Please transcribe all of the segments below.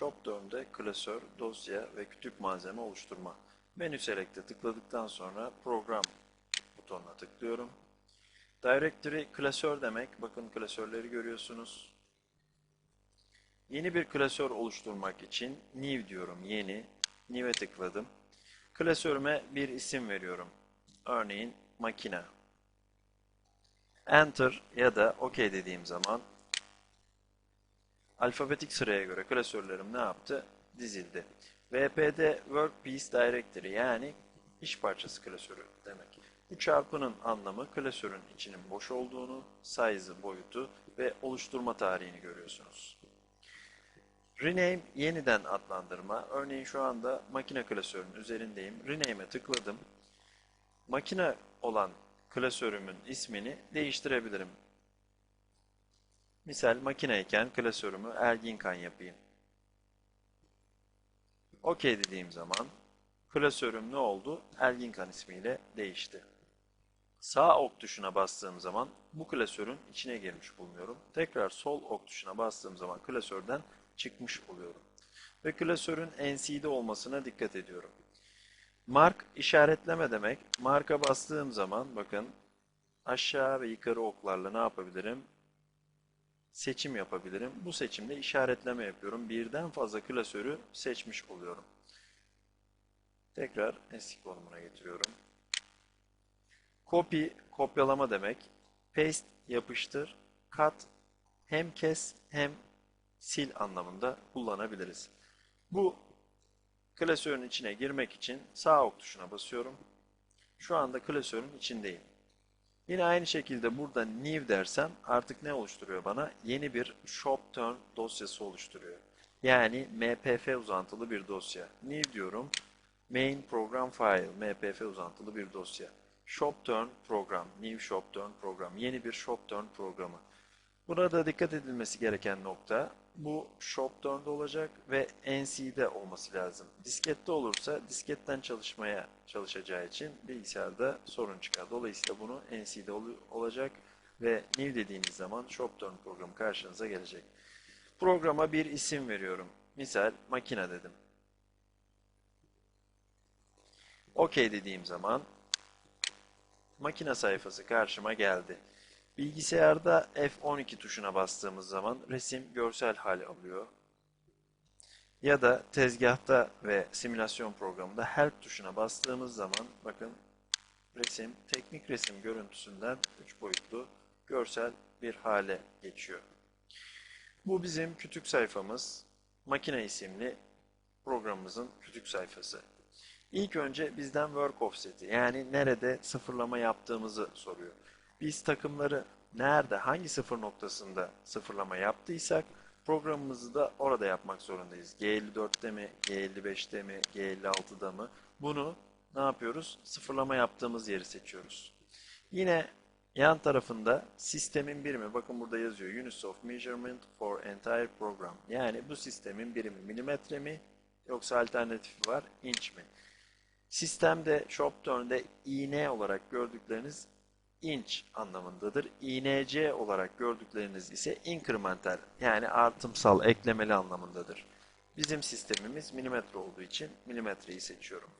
Shopdurn'de klasör, dosya ve kütük malzeme oluşturma. Menü Select'e tıkladıktan sonra Program butonuna tıklıyorum. Directory klasör demek. Bakın klasörleri görüyorsunuz. Yeni bir klasör oluşturmak için New diyorum. Yeni. New'e tıkladım. Klasörüme bir isim veriyorum. Örneğin makine. Enter ya da OK dediğim zaman alfabetik sıraya göre klasörlerim ne yaptı? Dizildi. VPD Workpiece Directory yani iş parçası klasörü demek. Bu çarpının anlamı klasörün içinin boş olduğunu, size'ı, boyutu ve oluşturma tarihini görüyorsunuz. Rename yeniden adlandırma. Örneğin şu anda makine klasörünün üzerindeyim. Rename'e tıkladım. Makine olan klasörümün ismini değiştirebilirim. Misal makineyken klasörümü Erginkan yapayım. OK dediğim zaman klasörüm ne oldu? Erginkan ismiyle değişti. Sağ ok tuşuna bastığım zaman bu klasörün içine girmiş bulunuyorum. Tekrar sol ok tuşuna bastığım zaman klasörden çıkmış oluyorum. Ve klasörün NC'de olmasına dikkat ediyorum. Mark işaretleme demek. Marka bastığım zaman bakın aşağı ve yukarı oklarla ne yapabilirim? Seçim yapabilirim. Bu seçimde işaretleme yapıyorum. Birden fazla klasörü seçmiş oluyorum. Tekrar eski konumuna getiriyorum. Copy kopyalama demek. Paste yapıştır. Cut hem kes hem sil anlamında kullanabiliriz. Bu klasörün içine girmek için sağ ok tuşuna basıyorum. Şu anda klasörün içindeyim. Yine aynı şekilde burada new dersem artık ne oluşturuyor bana? Yeni bir shopturn dosyası oluşturuyor. Yani mpf uzantılı bir dosya. New diyorum. Main program file mpf uzantılı bir dosya. Shopturn program, new shopturn program, yeni bir shopturn programı. Burada dikkat edilmesi gereken nokta bu Shopturn'da olacak ve NC'de olması lazım. Diskette olursa disketten çalışmaya çalışacağı için bilgisayarda sorun çıkar. Dolayısıyla bunu NC'de ol olacak ve new dediğiniz zaman Shopturn programı karşınıza gelecek. Programa bir isim veriyorum. Misal makine dedim. OK dediğim zaman makine sayfası karşıma geldi. Bilgisayarda F12 tuşuna bastığımız zaman resim görsel hale alıyor. Ya da tezgahta ve simülasyon programında Help tuşuna bastığımız zaman bakın resim teknik resim görüntüsünden 3 boyutlu görsel bir hale geçiyor. Bu bizim kütük sayfamız. Makine isimli programımızın kütük sayfası. İlk önce bizden work offset'i yani nerede sıfırlama yaptığımızı soruyor. Biz takımları nerede, hangi sıfır noktasında sıfırlama yaptıysak programımızı da orada yapmak zorundayız. G54'te mi, G55'te mi, G56'da mı? Bunu ne yapıyoruz? Sıfırlama yaptığımız yeri seçiyoruz. Yine yan tarafında sistemin birimi, bakın burada yazıyor Units of Measurement for Entire Program. Yani bu sistemin birimi milimetre mi yoksa alternatifi var inç mi? Sistemde Shopturn'de iğne olarak gördükleriniz inç anlamındadır. INC olarak gördükleriniz ise incremental yani artımsal eklemeli anlamındadır. Bizim sistemimiz milimetre olduğu için milimetreyi seçiyorum.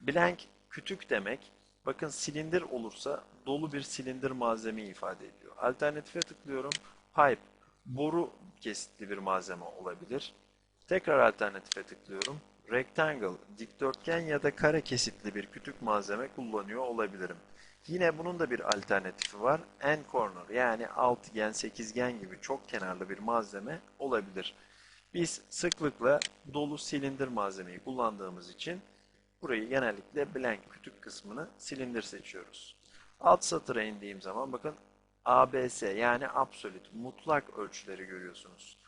Blank kütük demek. Bakın silindir olursa dolu bir silindir malzemeyi ifade ediyor. Alternatife tıklıyorum. Pipe boru kesitli bir malzeme olabilir. Tekrar alternatife tıklıyorum. Rectangle dikdörtgen ya da kare kesitli bir kütük malzeme kullanıyor olabilirim. Yine bunun da bir alternatifi var. N corner yani altıgen, sekizgen gibi çok kenarlı bir malzeme olabilir. Biz sıklıkla dolu silindir malzemeyi kullandığımız için burayı genellikle blank kütük kısmını silindir seçiyoruz. Alt satıra indiğim zaman bakın ABS yani absolut mutlak ölçüleri görüyorsunuz.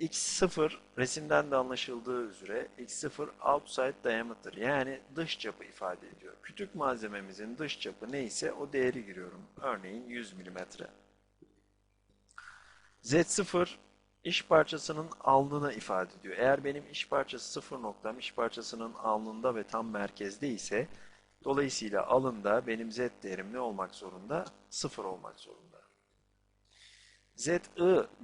X0 resimden de anlaşıldığı üzere X0 outside diameter yani dış çapı ifade ediyor. Kütük malzememizin dış çapı neyse o değeri giriyorum. Örneğin 100 mm. Z0 iş parçasının alnını ifade ediyor. Eğer benim iş parçası sıfır noktam iş parçasının alnında ve tam merkezde ise dolayısıyla alında benim Z değerim ne olmak zorunda? Sıfır olmak zorunda. ZI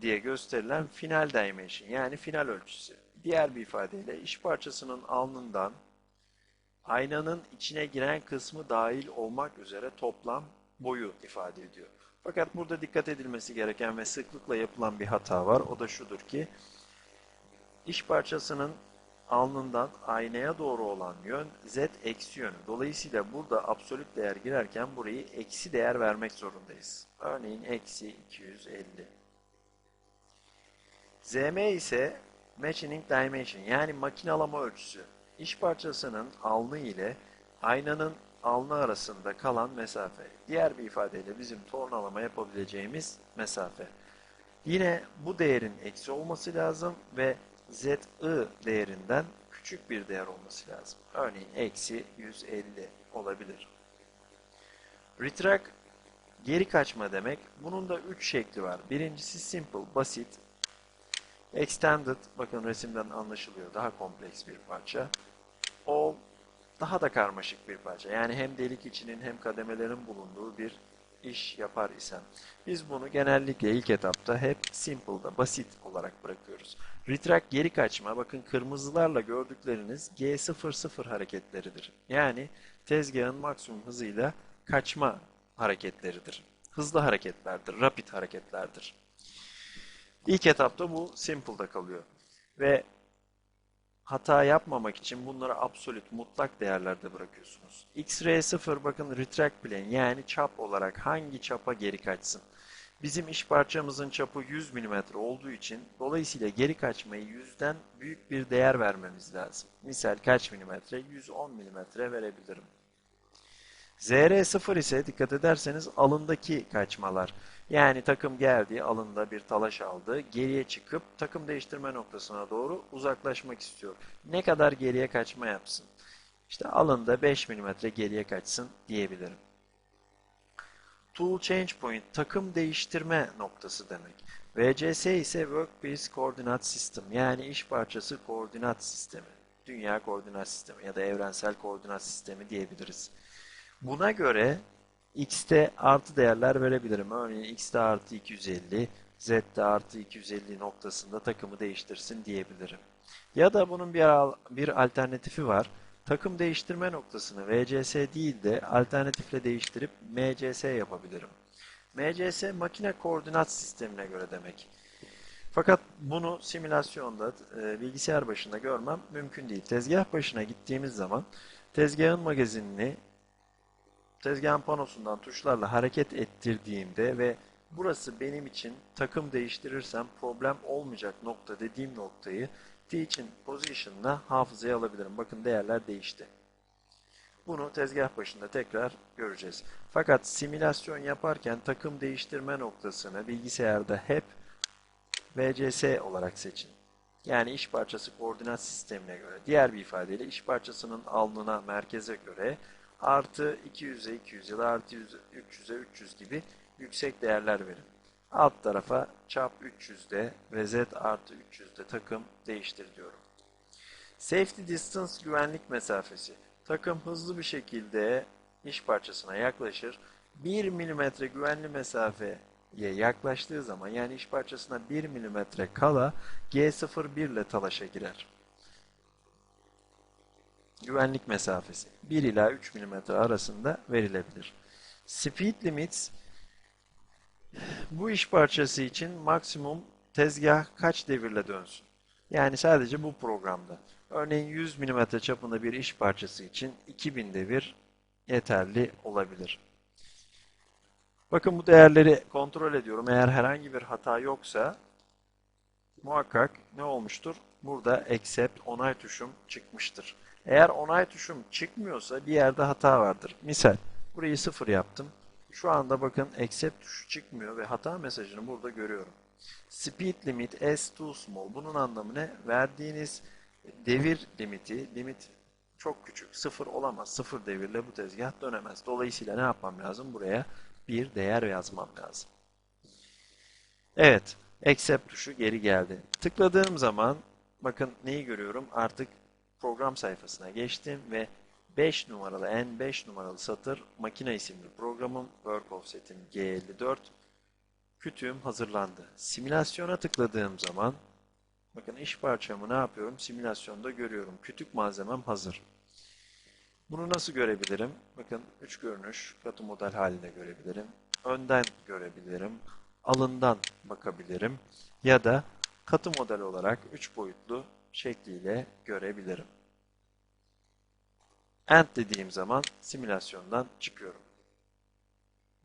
diye gösterilen final dimension yani final ölçüsü. Diğer bir ifadeyle iş parçasının alnından aynanın içine giren kısmı dahil olmak üzere toplam boyu ifade ediyor. Fakat burada dikkat edilmesi gereken ve sıklıkla yapılan bir hata var. O da şudur ki iş parçasının alnından aynaya doğru olan yön z eksi yönü. Dolayısıyla burada absolut değer girerken burayı eksi değer vermek zorundayız. Örneğin eksi 250. ZM ise Machining Dimension yani makinalama ölçüsü. İş parçasının alnı ile aynanın alnı arasında kalan mesafe. Diğer bir ifadeyle bizim tornalama yapabileceğimiz mesafe. Yine bu değerin eksi olması lazım ve ZI değerinden küçük bir değer olması lazım. Örneğin eksi 150 olabilir. Retract geri kaçma demek. Bunun da 3 şekli var. Birincisi simple, basit. Extended, bakın resimden anlaşılıyor. Daha kompleks bir parça. All, daha da karmaşık bir parça. Yani hem delik içinin hem kademelerin bulunduğu bir iş yapar isem. Biz bunu genellikle ilk etapta hep simple'da, basit olarak bırakıyoruz. Retract geri kaçma, bakın kırmızılarla gördükleriniz G00 hareketleridir. Yani tezgahın maksimum hızıyla kaçma hareketleridir. Hızlı hareketlerdir, rapid hareketlerdir. İlk etapta bu simple'da kalıyor. Ve hata yapmamak için bunları absolut mutlak değerlerde bırakıyorsunuz. X-ray 0 bakın retract plane yani çap olarak hangi çapa geri kaçsın. Bizim iş parçamızın çapı 100 mm olduğu için dolayısıyla geri kaçmayı 100'den büyük bir değer vermemiz lazım. Misal kaç milimetre? 110 mm verebilirim. ZR0 ise dikkat ederseniz alındaki kaçmalar. Yani takım geldi, alında bir talaş aldı, geriye çıkıp takım değiştirme noktasına doğru uzaklaşmak istiyor. Ne kadar geriye kaçma yapsın? İşte alında 5 mm geriye kaçsın diyebilirim. Tool Change Point takım değiştirme noktası demek. VCS ise Workpiece Coordinate System yani iş parçası koordinat sistemi. Dünya koordinat sistemi ya da evrensel koordinat sistemi diyebiliriz. Buna göre x'te artı değerler verebilirim. Örneğin x'te artı 250, z'te artı 250 noktasında takımı değiştirsin diyebilirim. Ya da bunun bir, bir alternatifi var. Takım değiştirme noktasını VCS değil de alternatifle değiştirip MCS yapabilirim. MCS makine koordinat sistemine göre demek. Fakat bunu simülasyonda e, bilgisayar başında görmem mümkün değil. Tezgah başına gittiğimiz zaman tezgahın magazinini tezgahın panosundan tuşlarla hareket ettirdiğimde ve burası benim için takım değiştirirsem problem olmayacak nokta dediğim noktayı teaching position'la hafızaya alabilirim. Bakın değerler değişti. Bunu tezgah başında tekrar göreceğiz. Fakat simülasyon yaparken takım değiştirme noktasını bilgisayarda hep VCS olarak seçin. Yani iş parçası koordinat sistemine göre. Diğer bir ifadeyle iş parçasının alnına, merkeze göre artı 200'e 200 ya da artı 300'e 300 gibi yüksek değerler verin. Alt tarafa çap 300'de ve z artı 300'de takım değiştir diyorum. Safety distance güvenlik mesafesi. Takım hızlı bir şekilde iş parçasına yaklaşır. 1 mm güvenli mesafeye yaklaştığı zaman yani iş parçasına 1 mm kala G01 ile talaşa girer. Güvenlik mesafesi 1 ila 3 mm arasında verilebilir. Speed limits bu iş parçası için maksimum tezgah kaç devirle dönsün? Yani sadece bu programda. Örneğin 100 mm çapında bir iş parçası için 2000 devir yeterli olabilir. Bakın bu değerleri kontrol ediyorum. Eğer herhangi bir hata yoksa muhakkak ne olmuştur? Burada accept onay tuşum çıkmıştır. Eğer onay tuşum çıkmıyorsa bir yerde hata vardır. Misal burayı sıfır yaptım. Şu anda bakın accept tuşu çıkmıyor ve hata mesajını burada görüyorum. Speed limit s too small. Bunun anlamı ne? Verdiğiniz devir limiti, limit çok küçük. Sıfır olamaz. Sıfır devirle bu tezgah dönemez. Dolayısıyla ne yapmam lazım? Buraya bir değer yazmam lazım. Evet. Accept tuşu geri geldi. Tıkladığım zaman bakın neyi görüyorum? Artık program sayfasına geçtim ve 5 numaralı N5 numaralı satır makine isimli programım work offset'im G54 Kütüğüm hazırlandı. Simülasyona tıkladığım zaman bakın iş parçamı ne yapıyorum? Simülasyonda görüyorum. Kütük malzemem hazır. Bunu nasıl görebilirim? Bakın üç görünüş katı model halinde görebilirim. Önden görebilirim. Alından bakabilirim. Ya da katı model olarak üç boyutlu şekliyle görebilirim. End dediğim zaman simülasyondan çıkıyorum.